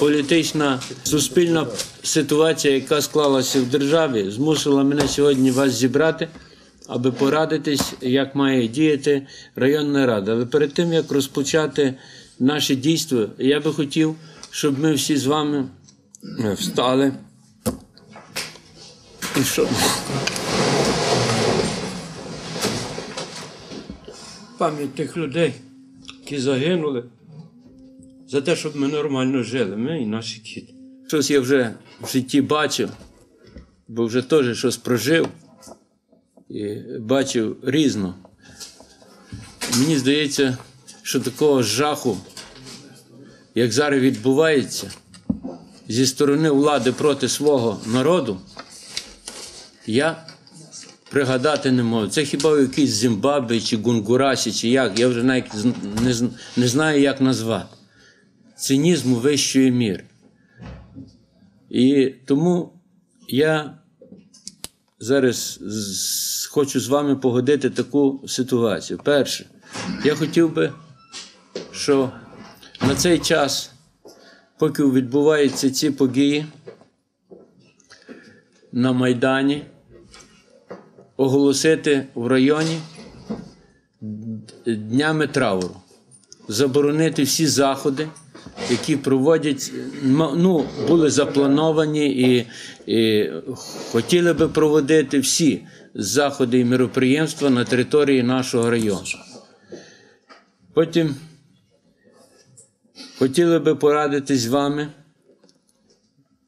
політична суспільна ситуація, яка склалася в державі, змусила мене сьогодні вас зібрати, аби порадитись, як має діяти районна рада. Але перед тим як розпочати наше дійство, я би хотів, щоб ми всі з вами е, встали. І щоб пам'ять тих людей, які загинули за те, щоб ми нормально жили, ми і наші діти. Щось я вже в житті бачив, бо вже теж щось прожив і бачив різно. Мені здається, що такого жаху, як зараз відбувається, зі сторони влади проти свого народу, я пригадати не можу. Це хіба в якійсь Зімбабве чи Гунгурасі, чи як, я вже навіть не знаю, як назвати. Цинізму вищої міри. І тому я зараз хочу з вами погодити таку ситуацію. Перше, я хотів би, що на цей час, поки відбуваються ці події на Майдані, оголосити в районі днями трауру, заборонити всі заходи, які проводять, ну, були заплановані і, і хотіли би проводити всі заходи і мероприємства на території нашого району. Потім хотіли би порадитись з вами,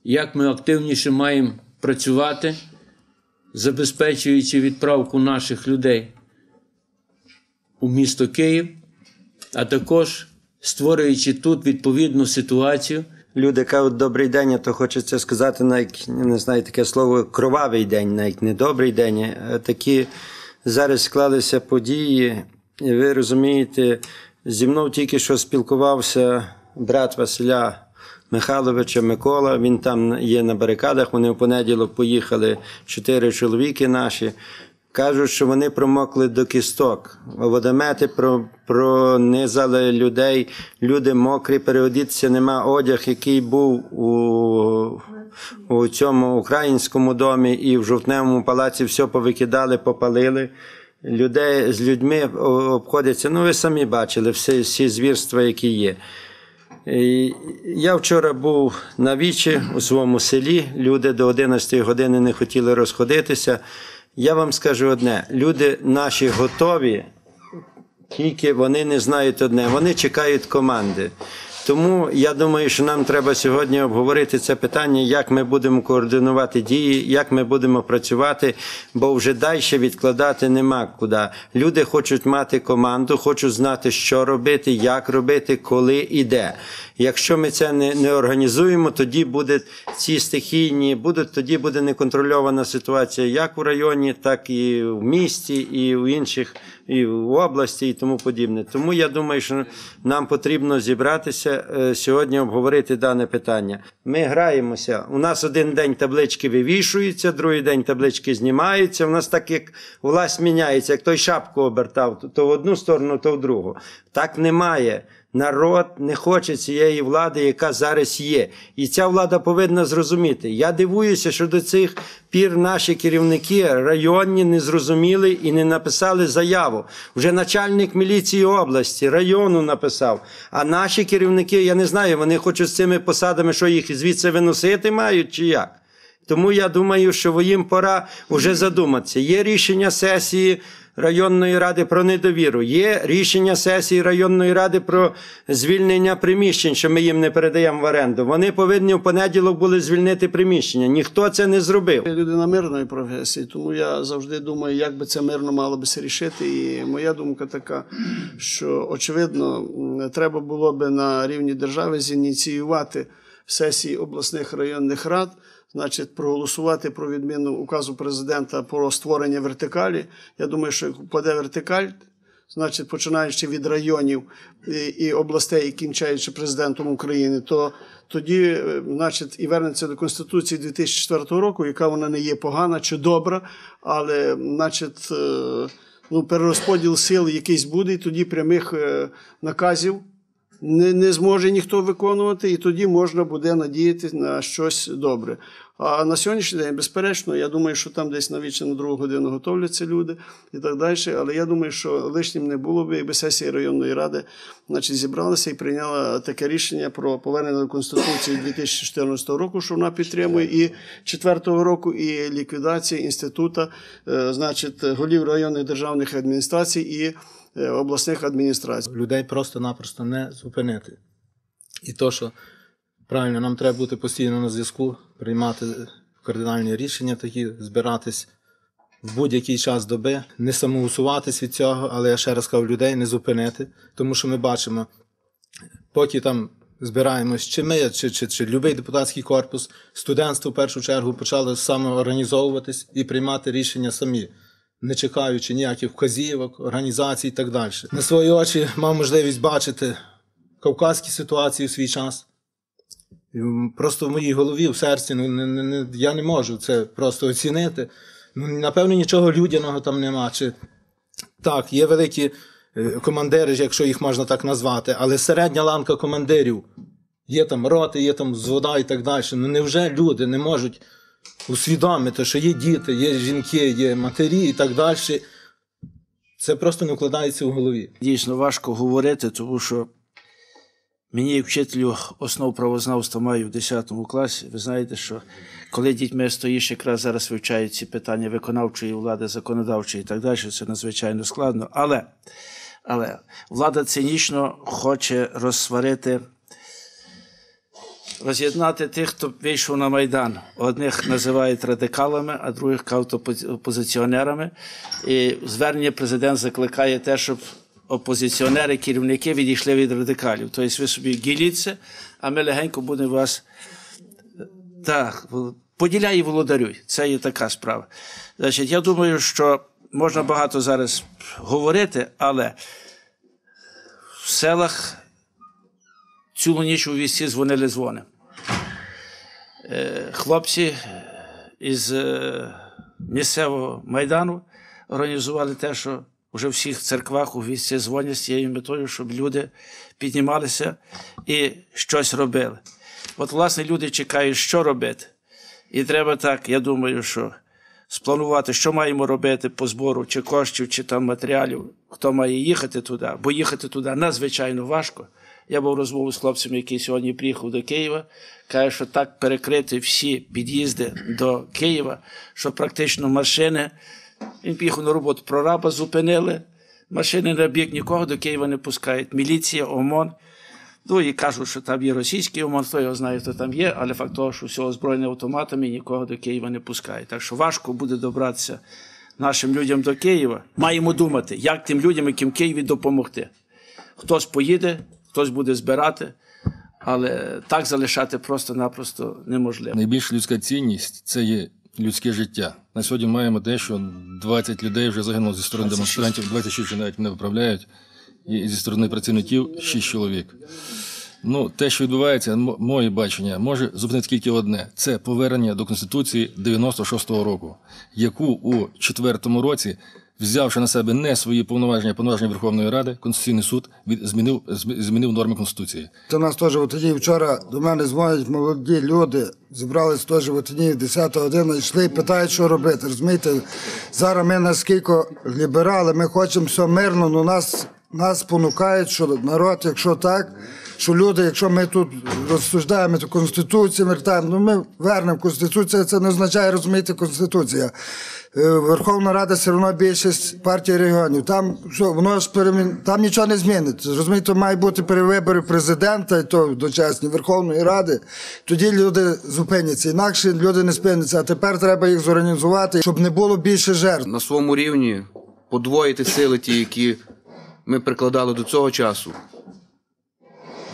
як ми активніше маємо працювати забезпечуючи відправку наших людей у місто Київ, а також створюючи тут відповідну ситуацію. Люди кажуть добрий день, а то хочеться сказати, навіть не знаю таке слово кровавий день, навіть не добрий день. Такі зараз склалися події. І ви розумієте, зі мною тільки що спілкувався брат Василя Михайловича Микола. Він там є на барикадах. Вони в понеділок поїхали чотири чоловіки наші. Кажуть, що вони промокли до кісток. Водомети про, пронизали людей, люди мокрі, переодітися нема одяг, який був у, у цьому українському домі і в жовтневому палаці все повикидали, попалили. Людей з людьми обходяться. Ну, ви самі бачили всі, всі звірства, які є. І Я вчора був на вічі у своєму селі. Люди до 11 години не хотіли розходитися. Я вам скажу одне: люди наші готові, тільки вони не знають одне. Вони чекають команди. Тому я думаю, що нам треба сьогодні обговорити це питання, як ми будемо координувати дії, як ми будемо працювати, бо вже далі відкладати нема куди. Люди хочуть мати команду, хочуть знати, що робити, як робити, коли і де. Якщо ми це не, не організуємо, тоді буде ці стихійні, будуть тоді буде неконтрольована ситуація як у районі, так і в місті, і в інших, і в області, і тому подібне. Тому я думаю, що нам потрібно зібратися е, сьогодні, обговорити дане питання. Ми граємося. У нас один день таблички вивішуються, другий день таблички знімаються. У нас так як власть міняється, як той шапку обертав, то- то в одну сторону, то в другу. Так немає. Народ не хоче цієї влади, яка зараз є. І ця влада повинна зрозуміти. Я дивуюся, що до цих пір наші керівники районні не зрозуміли і не написали заяву. Вже начальник міліції області, району написав. А наші керівники, я не знаю, вони хочуть з цими посадами, що їх звідси виносити мають чи як. Тому я думаю, що їм пора вже задуматися. Є рішення сесії районної ради про недовіру, є рішення сесії районної ради про звільнення приміщень, що ми їм не передаємо в оренду. Вони повинні в понеділок були звільнити приміщення. Ніхто це не зробив. Я людина мирної професії, тому я завжди думаю, як би це мирно мало би рішити. І моя думка така, що очевидно треба було би на рівні держави зініціювати сесії обласних районних рад, значить, проголосувати про відміну указу президента про створення вертикалі. Я думаю, що як впаде вертикаль. Значить, починаючи від районів і, областей, і кінчаючи президентом України, то тоді, е, значить, і вернеться до Конституції 2004 року, яка вона не є погана чи добра, але, значить, е, ну, перерозподіл сил якийсь буде, і тоді прямих е, наказів не, не зможе ніхто виконувати, і тоді можна буде надіятися на щось добре. А на сьогоднішній день, безперечно, я думаю, що там десь навічно на другу годину готовляться люди і так далі. Але я думаю, що лишнім не було б, якби сесія районної ради значить, зібралася і прийняла таке рішення про повернення до Конституції 2014 року, що вона підтримує, і 2004 року, і ліквідація інституту, е, значить, голів районних державних адміністрацій і обласних адміністрацій. людей просто-напросто не зупинити. І то, що правильно, нам треба бути постійно на зв'язку, приймати кардинальні рішення, такі, збиратись в будь-який час доби, не самоусуватись від цього, але я ще раз кажу, людей не зупинити, тому що ми бачимо, поки там збираємось, чи ми, чи, чи, чи будь-який депутатський корпус, студентство в першу чергу почало самоорганізовуватись і приймати рішення самі не чекаючи ніяких вказівок, організацій і так далі. На свої очі мав можливість бачити кавказькі ситуації у свій час. Просто в моїй голові, в серці, ну, не, не, я не можу це просто оцінити. Ну, напевно, нічого людяного там нема. Чи... Так, є великі е, командири, якщо їх можна так назвати, але середня ланка командирів. Є там роти, є там звода і так далі. Ну невже люди не можуть усвідомити, що є діти, є жінки, є матері і так далі. Це просто не вкладається в голові. Дійсно важко говорити, тому що мені, як вчителю основ правознавства, маю в 10 класі. Ви знаєте, що коли дітьми стоїш, якраз зараз вивчають ці питання виконавчої влади, законодавчої і так далі, це надзвичайно складно. Але, але влада цинічно хоче розсварити. Роз'єднати тих, хто вийшов на Майдан. Одних називають радикалами, а других опозиціонерами. І звернення президент закликає те, щоб опозиціонери, керівники відійшли від радикалів. Тобто ви собі діліться, а ми легенько будемо вас так, поділяй і володарюй. Це є така справа. Значить, я думаю, що можна багато зараз говорити, але в селах цілу ніч у вісці дзвонили дзвони. Е, Хлопці із е, місцевого майдану організували те, що вже в всіх церквах у вісці дзвонять з цією метою, щоб люди піднімалися і щось робили. От, власне, люди чекають, що робити. І треба так, я думаю, що спланувати, що маємо робити по збору чи коштів, чи там матеріалів, хто має їхати туди, бо їхати туди надзвичайно важко. Я був розмову з хлопцем, який сьогодні приїхав до Києва, каже, що так перекрити всі під'їзди до Києва, що практично машини. Він поїхав на роботу, прораба зупинили, машини на бік нікого до Києва не пускають. Міліція, ОМОН. Ну і кажуть, що там є російський ОМОН, хто його знає, хто там є, але факт того, що всього озброєними автоматами нікого до Києва не пускають. Так що важко буде добратися нашим людям до Києва. Маємо думати, як тим людям, яким Києві допомогти. Хтось поїде, хтось буде збирати, але так залишати просто-напросто неможливо. Найбільша людська цінність це є людське життя. На сьогодні маємо те, що 20 людей вже загинуло зі сторони демонстрантів, 26 вже навіть не виправляють, і зі сторони працівників 6 чоловік. Ну, те, що відбувається, моє бачення, може зупинити тільки одне: це повернення до Конституції 96-го року, яку у четвертому році, взявши на себе не свої повноваження, повноваження Верховної Ради, Конституційний суд від, змінив, змінив норми Конституції. То нас теж от тоді вчора до мене дзвонять молоді люди, зібрались теж от тоді 10 година, йшли і питають, що робити. Розумієте, зараз ми наскільки ліберали, ми хочемо все мирно, але нас, нас спонукають, що народ, якщо так, що люди, якщо ми тут розсуждаємо, то Конституцію вертаємо, ну ми вернемо Конституцію, це не означає розумієте Конституція. Е, Верховна Рада все одно більшість партії регіонів. Там що воно ж перемін... там нічого не зміниться. Розумієте, має бути перевибори президента і то дочасні Верховної Ради. Тоді люди зупиняться. Інакше люди не спиняться. А тепер треба їх зорганізувати, щоб не було більше жертв. на своєму рівні подвоїти сили ті, які ми прикладали до цього часу,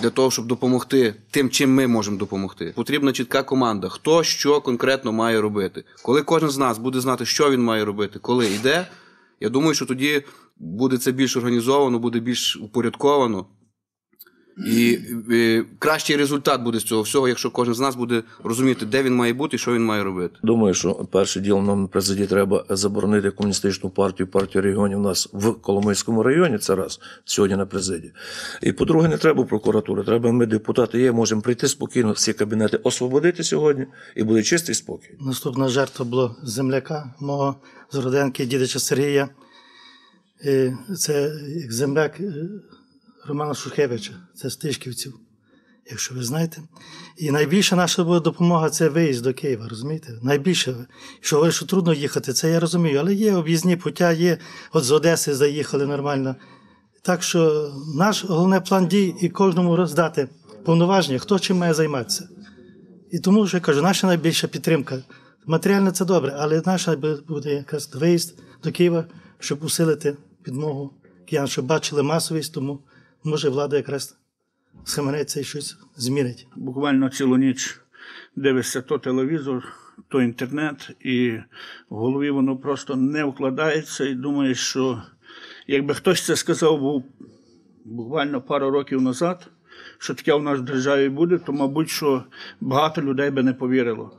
для того, щоб допомогти тим, чим ми можемо допомогти. Потрібна чітка команда, хто що конкретно має робити. Коли кожен з нас буде знати, що він має робити, коли йде, я думаю, що тоді буде це більш організовано, буде більш упорядковано. І е, кращий результат буде з цього всього, якщо кожен з нас буде розуміти, де він має бути і що він має робити. Думаю, що перше діло нам на президії треба заборонити комуністичну партію, партію регіонів у нас в Коломийському районі. Це раз сьогодні на президії. І по-друге, не треба прокуратури. Треба ми, депутати, є, можемо прийти спокійно, всі кабінети освободити сьогодні, і буде чистий спокій. Наступна жертва була земляка мого з Роденки, дідича Сергія. І Це як земляк Романа Шухевича, це з Тишківців, якщо ви знаєте. І найбільша наша була допомога це виїзд до Києва, розумієте? Найбільше. Що говорять, що трудно їхати, це я розумію, але є об'їзні пуття, є. От з Одеси заїхали нормально. Так що наш головний план дій і кожному роздати повноваження, хто чим має займатися. І тому що я кажу, наша найбільша підтримка. Матеріально це добре, але наша буде якраз виїзд до Києва, щоб усилити підмогу киян, щоб бачили масовість, тому може влада якраз схаменеться і щось змінить. буквально цілу ніч дивишся то телевізор, то інтернет, і в голові воно просто не вкладається, і думаєш, що якби хтось це сказав був буквально пару років назад, що таке у нас в державі буде, то, мабуть, що багато людей би не повірило.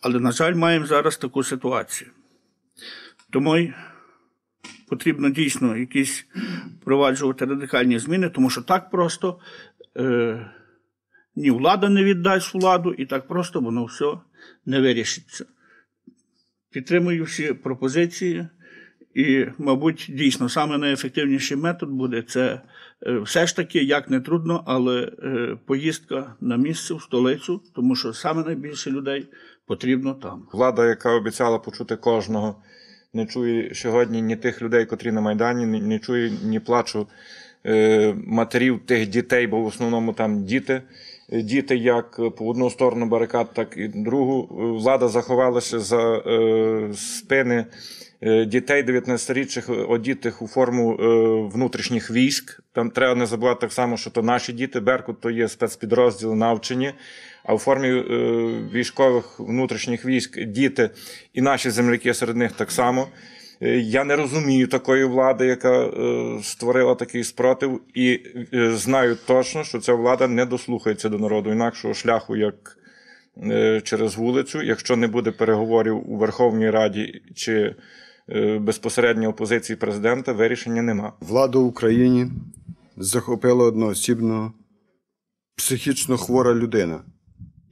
Але, на жаль, маємо зараз таку ситуацію. Тому потрібно дійсно якісь впроваджувати радикальні зміни, тому що так просто е, ні влада не віддасть владу, і так просто воно все не вирішиться. Підтримую всі пропозиції, і, мабуть, дійсно саме найефективніший метод буде це е, все ж таки, як не трудно, але е, поїздка на місце в столицю, тому що саме найбільше людей потрібно там. Влада, яка обіцяла почути кожного, не чує сьогодні ні тих людей, котрі на Майдані, не чує ні плачу е, матерів тих дітей, бо в основному там діти. Е, Діти як по одну сторону барикад, так і другу. Е, Влада заховалася за е, спини е, дітей 19-річних, одітих у форму е, внутрішніх військ. Там треба не забувати так само, що то наші діти. Беркут то є спецпідрозділ навчені. А в формі е, військових внутрішніх військ діти і наші земляки серед них так само. Е, Я не розумію такої влади, яка е, створила такий спротив, і знаю точно, що ця влада не дослухається до народу інакшого шляху, як через вулицю. Якщо не буде переговорів у Верховній Раді чи безпосередньо опозиції президента, вирішення нема. Влада в Україні захопила одноосібно психічно хвора людина,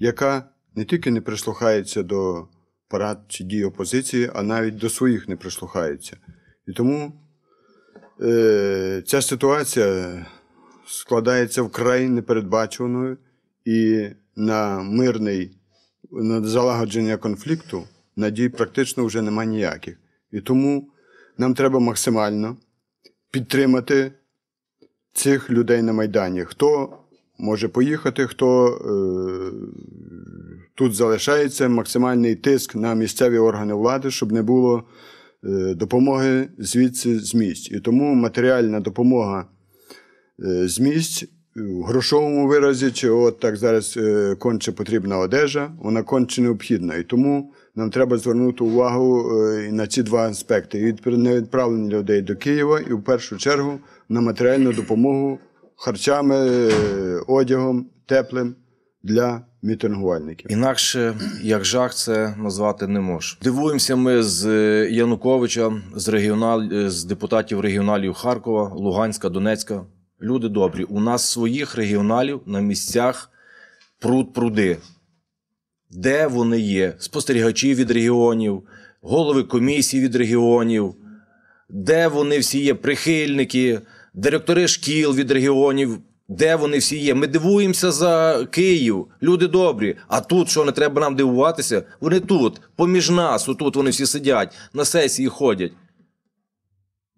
яка не тільки не прислухається до парад чи дій опозиції, а навіть до своїх не прислухається. І тому е, ця ситуація складається вкрай непередбачуваною і на мирний, на залагодження конфлікту надій практично вже немає ніяких. І тому нам треба максимально підтримати цих людей на Майдані. Хто може поїхати, хто е, тут залишається, максимальний тиск на місцеві органи влади, щоб не було е, допомоги звідси з місць. І тому матеріальна допомога е, з місць в грошовому виразі, чи от так зараз конче потрібна одежа, вона конче необхідна. І тому нам треба звернути увагу і на ці два аспекти: і від невідправлення людей до Києва, і в першу чергу на матеріальну допомогу харчами, е, одягом, теплим для мітингувальників. Інакше як жах це назвати не можу. Дивуємося ми з е, Януковича, з регіонал, е, з депутатів регіоналів Харкова, Луганська, Донецька. Люди добрі. У нас своїх регіоналів на місцях пруд пруди. Де вони є? Спостерігачі від регіонів, голови комісій від регіонів, де вони всі є прихильники, директори шкіл від регіонів. Де вони всі є? Ми дивуємося за Київ, люди добрі. А тут що не треба нам дивуватися? Вони тут, поміж нас, отут вони всі сидять, на сесії ходять.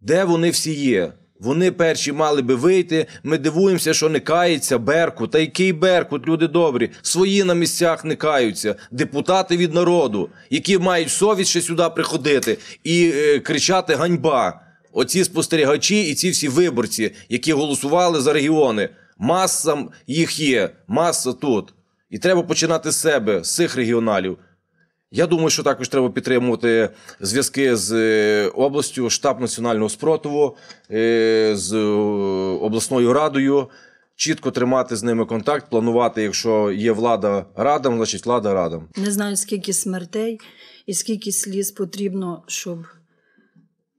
Де вони всі є? Вони перші мали би вийти. Ми дивуємося, що не кається Беркут. Та який Беркут, люди добрі. Свої на місцях не каються. Депутати від народу, які мають совість ще сюди приходити і е, кричати ганьба. Оці спостерігачі і ці всі виборці, які голосували за регіони. Маса їх є, маса тут. І треба починати з себе, з цих регіоналів. Я думаю, що також треба підтримувати зв'язки з е, областю, штаб національного спротиву, е, з е, обласною радою. чітко тримати з ними контакт, планувати, якщо є влада радам, значить влада радам. Не знаю, скільки смертей і скільки сліз потрібно, щоб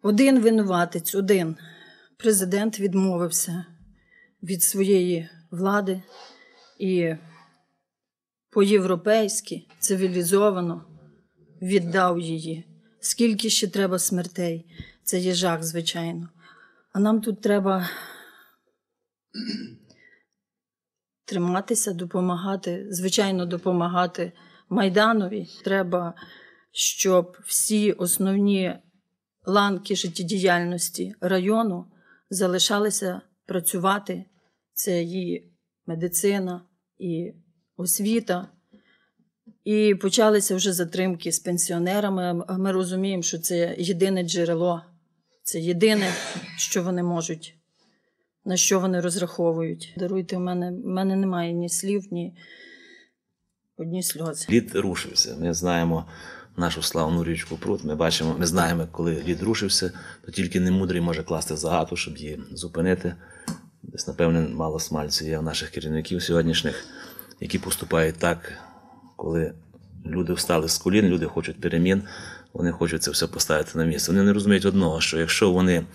один винуватець, один президент відмовився від своєї влади і по-європейськи цивілізовано віддав її. Скільки ще треба смертей? Це є жах, звичайно. А нам тут треба триматися, допомагати, звичайно, допомагати Майданові. Треба, щоб всі основні ланки життєдіяльності району залишалися працювати. Це і медицина, і освіта. І почалися вже затримки з пенсіонерами. Ми розуміємо, що це єдине джерело, це єдине, що вони можуть, на що вони розраховують. Даруйте, у мене, в мене немає ні слів, ні одні сльози. Лід рушився. Ми знаємо нашу славну річку Прут. Ми бачимо, ми знаємо, коли лід рушився, то тільки немудрий може класти загату, щоб її зупинити. Десь, напевне, мало смальцю є у наших керівників сьогоднішніх, які поступають так, коли люди встали з колін, люди хочуть перемін, вони хочуть це все поставити на місце. Вони не розуміють одного, що якщо вони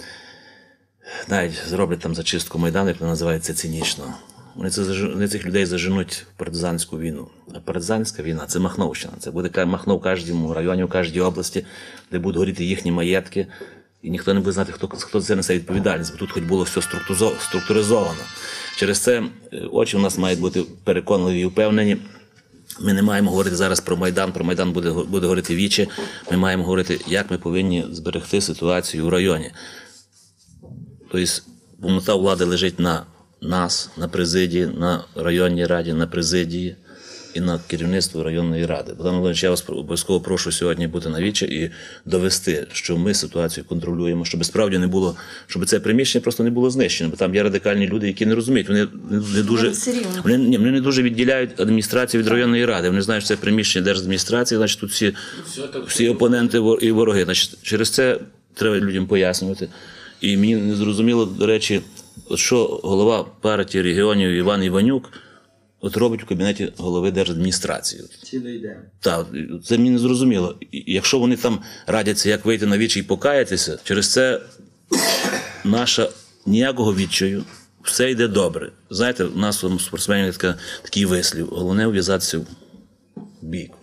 навіть зроблять там зачистку Майдану, як вона називається цинічно, вони, це, вони цих людей заженуть в партизанську війну. А партизанська війна це Махновщина. Це буде Махно в кожному районі, в кожній області, де будуть горіти їхні маєтки. І ніхто не буде знати, хто, хто це несе відповідальність, бо тут хоч було все структуризовано. Через це е, очі у нас мають бути переконливі і впевнені. Ми не маємо говорити зараз про Майдан, про Майдан буде, буде говорити віче. Ми маємо говорити, як ми повинні зберегти ситуацію у районі. Тобто повнота влади лежить на нас, на президії, на районній раді, на президії і на керівництво районної ради. Богдан Володимирович, я вас обов'язково прошу сьогодні бути на вічі і довести, що ми ситуацію контролюємо, щоб справді не було, щоб це приміщення просто не було знищено. Бо там є радикальні люди, які не розуміють. Вони не, не дуже вони, ні, вони не дуже відділяють адміністрацію від районної ради. Вони знають, що це приміщення держадміністрації, значить тут всі, всі опоненти і вороги. Значить, через це треба людям пояснювати. І мені не зрозуміло, до речі, от що голова партії регіонів Іван Іванюк от робить в кабінеті голови держадміністрації. Цілий день. Так, це мені не зрозуміло. Якщо вони там радяться, як вийти на вічі і покаятися, через це наша ніякого відчаю, все йде добре. Знаєте, у нас у спортсменів така, такий вислів: головне ув'язатися в бійку,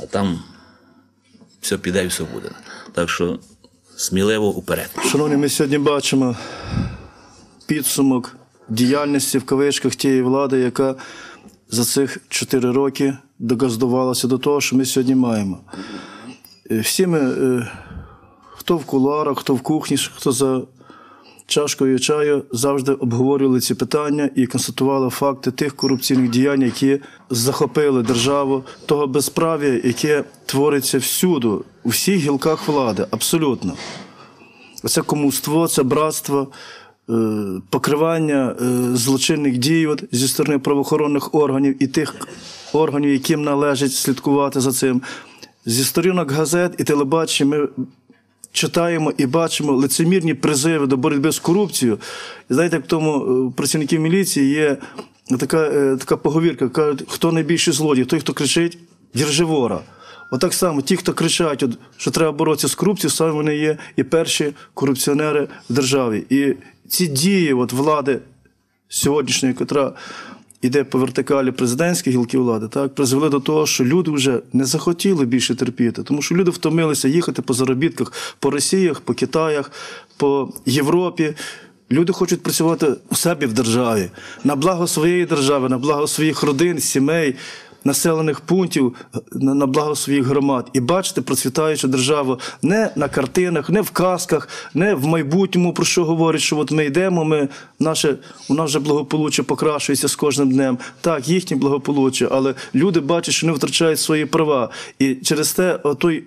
а там все піде і все буде. Так що сміливо уперед. Шановні, ми сьогодні бачимо підсумок діяльності в кавичках тієї влади, яка за цих чотири роки догаздувалася до того, що ми сьогодні маємо. Е, Всі ми, е, хто в куларах, хто в кухні, хто за чашкою чаю, завжди обговорювали ці питання і констатували факти тих корупційних діянь, які захопили державу, того безправ'я, яке твориться всюди, у всіх гілках влади, абсолютно. Це комуство, це братство, покривання е, злочинних дій от, зі сторони правоохоронних органів і тих органів, яким належить слідкувати за цим. Зі сторінок газет і телебачення ми читаємо і бачимо лицемірні призиви до боротьби з корупцією. І знаєте, в тому е, працівників міліції є така, е, така поговірка, кажуть, хто найбільший злодій, той, хто кричить, держи вора. Отак само, ті, хто кричать, що треба боротися з корупцією, саме вони є і перші корупціонери в державі. І ці дії от, влади сьогоднішньої, котра йде по вертикалі президентської гілки влади, так, призвели до того, що люди вже не захотіли більше терпіти, тому що люди втомилися їхати по заробітках по Росіях, по Китаях, по Європі. Люди хочуть працювати у себе в державі, на благо своєї держави, на благо своїх родин, сімей, населених пунктів, на, на благо своїх громад. І бачити процвітаючу державу не на картинах, не в казках, не в майбутньому, про що говорять, що от ми йдемо, ми, наше, у нас вже благополуччя покращується з кожним днем. Так, їхнє благополуччя, але люди бачать, що вони втрачають свої права. І через те той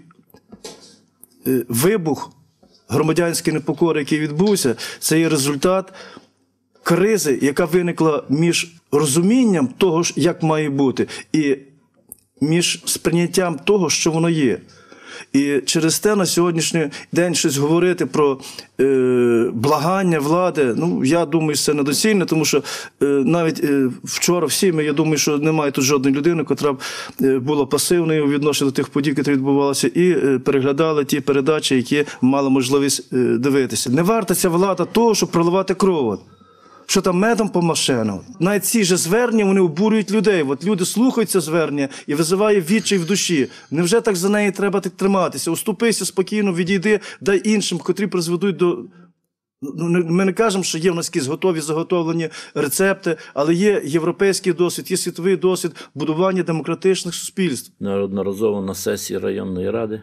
е, вибух громадянської непокори, який відбувся, це є результат кризи, яка виникла між розумінням того, як має бути, і між сприйняттям того, що воно є. І через те на сьогоднішній день щось говорити про е, благання влади. Ну я думаю, це недоцільно, тому що е, навіть е, вчора всі ми, я думаю, що немає тут жодної людини, котра б е, була пасивною у відношенні до тих подій, які відбувалися, і е, переглядали ті передачі, які мали можливість е, дивитися. Не варта ця влада того, щоб проливати кров. Що там медом по машину. Навіть ці ж звернення вони обурюють людей. От люди слухають це звернення і визиває відчай в душі. Невже так за неї треба так триматися? Уступися спокійно, відійди, дай іншим, котрі призведуть до. Ну, Ми не кажемо, що є в нас якісь готові заготовлені рецепти, але є європейський досвід, є світовий досвід будування демократичних суспільств. Неодноразово на сесії районної ради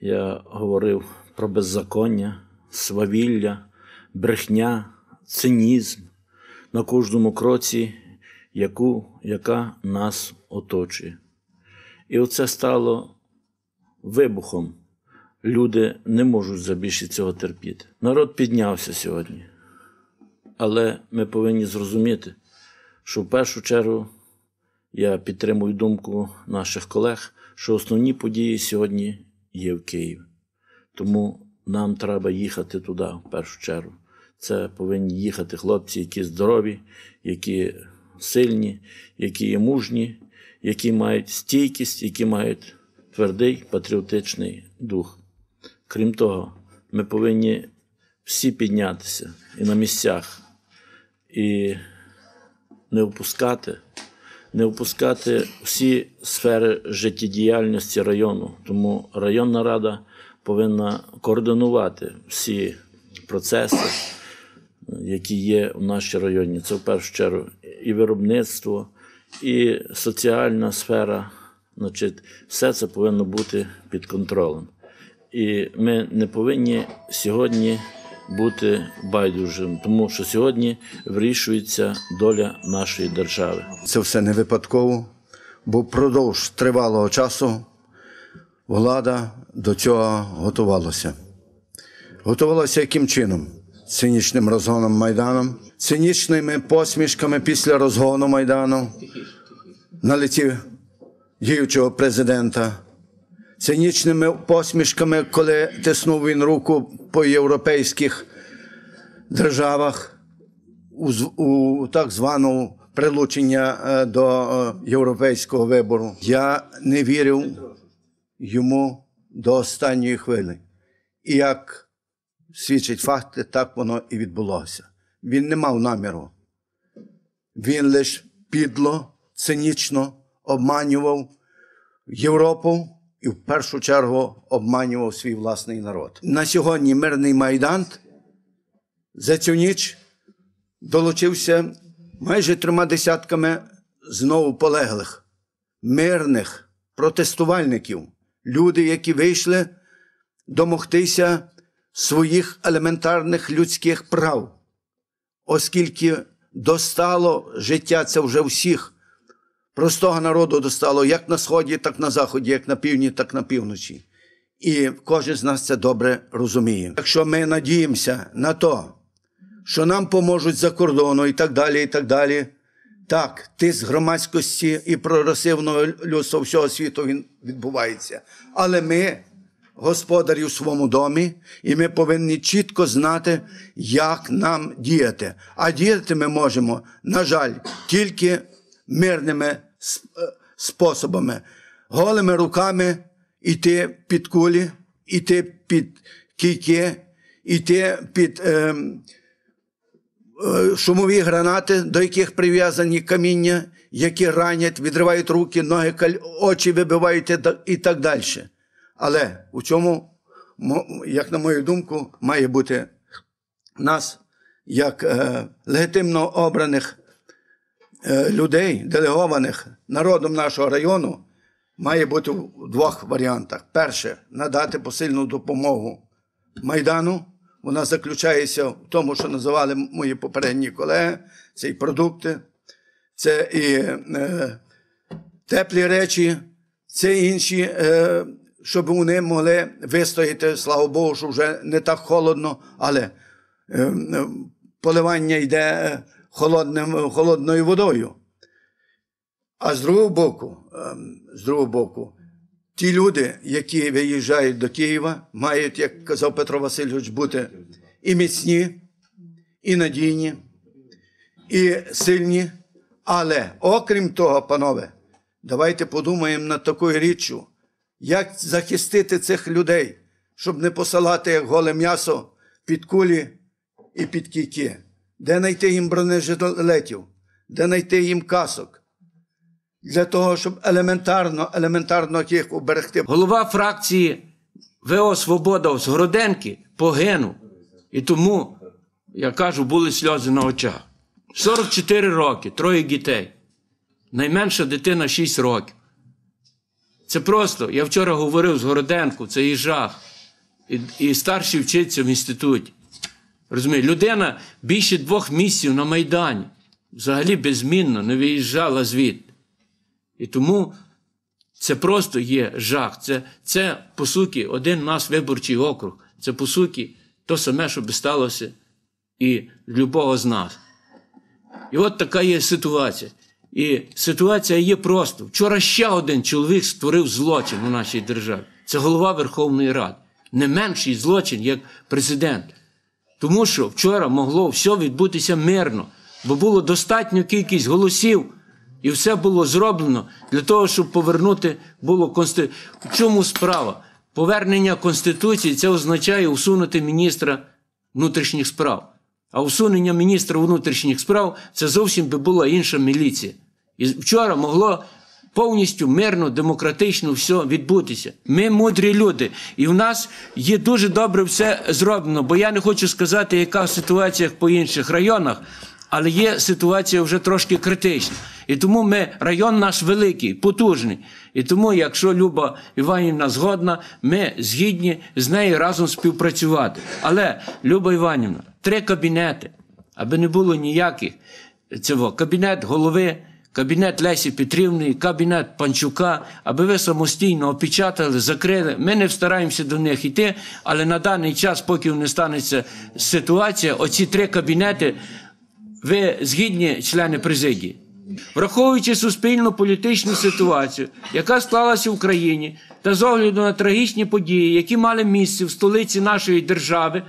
я говорив про беззаконня, свавілля, брехня, цинізм на кожному кроці, яку, яка нас оточує. І оце стало вибухом. Люди не можуть за більше цього терпіти. Народ піднявся сьогодні. Але ми повинні зрозуміти, що в першу чергу я підтримую думку наших колег, що основні події сьогодні є в Києві. Тому нам треба їхати туди в першу чергу. Це повинні їхати хлопці, які здорові, які сильні, які є мужні, які мають стійкість, які мають твердий патріотичний дух. Крім того, ми повинні всі піднятися і на місцях, і не впускати, не впускати всі сфери життєдіяльності району. Тому районна рада повинна координувати всі процеси, які є в нашій районі. Це в першу чергу і виробництво, і соціальна сфера. Значить, все це повинно бути під контролем. І ми не повинні сьогодні бути байдужим, тому що сьогодні вирішується доля нашої держави. Це все не випадково, бо впродовж тривалого часу влада до цього готувалася. Готувалася яким чином? Цинічним розгоном Майданом, цинічними посмішками після розгону Майдану на лиці діючого президента, цинічними посмішками, коли тиснув він руку по європейських державах у, у так звану прилучення е, до е, європейського вибору. Я не вірив йому до останньої хвилі. І як свідчать факти, так воно і відбулося. Він не мав наміру. Він лише підло, цинічно обманював Європу і в першу чергу обманював свій власний народ. На сьогодні мирний майдан за цю ніч долучився майже трьома десятками знову полеглих, мирних протестувальників, люди, які вийшли домогтися своїх елементарних людських прав, оскільки достало життя це вже всіх. Простого народу достало як на сході, так на заході, як на півдні, так на півночі. І кожен з нас це добре розуміє. Якщо ми надіємося на то, що нам поможуть за кордону і так далі, і так далі. Так, тиск громадськості і прогресивного людства всього світу він відбувається. Але ми господарі у своєму домі, і ми повинні чітко знати, як нам діяти. А діяти ми можемо, на жаль, тільки мирними е, способами, голими руками йти під кулі, йти під кійки, йти під. ем, е, шумові гранати, до яких прив'язані каміння, які ранять, відривають руки, ноги, очі вибивають і так далі. Але у мо- як на мою думку, має бути нас, як е, легітимно обраних е, людей, делегованих народом нашого району, має бути в двох варіантах. Перше надати посильну допомогу Майдану. Вона заключається в тому, що називали мої попередні колеги. Це і продукти, це і е, теплі речі, це інші, е, щоб вони могли вистояти. Слава Богу, що вже не так холодно, але е, е, поливання йде е, холодним, холодною водою. А з другого боку, ем, з другого боку, ті люди, які виїжджають до Києва, мають, як казав Петро Васильович, бути і міцні, і надійні, і сильні. Але окрім того, панове, давайте подумаємо над такою річчю, як захистити цих людей, щоб не посилати як голе м'ясо під кулі і під кійки. Де знайти їм бронежилетів, де знайти їм касок. Для того, щоб елементарно, елементарно їх уберегти. Голова фракції ВО Свобода з Городенки погинув. І тому, я кажу, були сльози на очах. 44 роки, троє дітей. Найменша дитина 6 років. Це просто, я вчора говорив з Городенко, це і жах. І, і старший вчиться в інституті. Розумієте, людина більше двох місяців на Майдані. Взагалі беззмінно не виїжджала звідти. І тому це просто є жах. Це, це по суті, один наш виборчий округ. Це по суті то саме, що би сталося і любого з нас. І от така є ситуація. І ситуація є просто. Вчора ще один чоловік створив злочин у нашій державі. Це голова Верховної Ради. Не менший злочин, як президент. Тому що вчора могло все відбутися мирно, бо було достатньо кількість голосів, і все було зроблено для того, щоб повернути було Конституцію. В чому справа? Повернення Конституції це означає усунути міністра внутрішніх справ. А усунення міністра внутрішніх справ це зовсім би була інша міліція. І вчора могло повністю мирно, демократично все відбутися. Ми мудрі люди, і в нас є дуже добре все зроблено. Бо я не хочу сказати, яка ситуація по інших районах, але є ситуація вже трошки критична. І тому ми район наш великий, потужний. І тому, якщо Люба Іванівна згодна, ми згідні з нею разом співпрацювати. Але Люба Іванівна, три кабінети, аби не було ніяких цього. Кабінет голови, кабінет Лесі Петрівни, кабінет Панчука, аби ви самостійно опечатали, закрили. Ми не стараємося до них йти, але на даний час, поки не станеться ситуація, оці три кабінети, ви згідні члени президії. Враховуючи суспільну політичну ситуацію, яка склалася в Україні, та з огляду на трагічні події, які мали місце в столиці нашої держави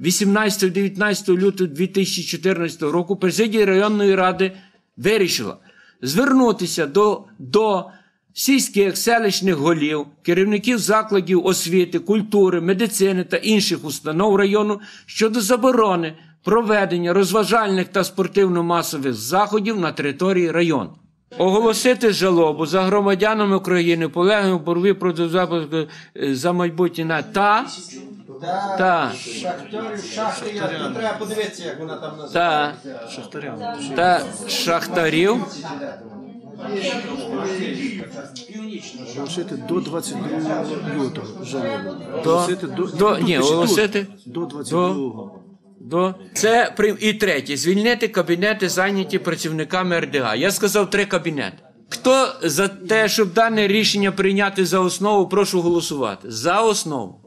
18-19 лютого 2014 року, президія районної ради вирішила звернутися до, до сільських селищних голів, керівників закладів освіти, культури, медицини та інших установ району щодо заборони проведення розважальних та спортивно-масових заходів на території району. Оголосити жалобу за громадянами України, полеглими в боротьбі проти запуску е, за майбутнє та, та, Шахтарів, шахти, я треба подивитися, як вона там та, та шахтарів? Оголосити до 22 лютого жалобу. До, Оголосити до, ні, тут, оголосити До 22 до, це при- і третє. Звільнити кабінети, зайняті працівниками РДА. Я сказав три кабінети. Хто за те, щоб дане рішення прийняти за основу, прошу голосувати. За основу.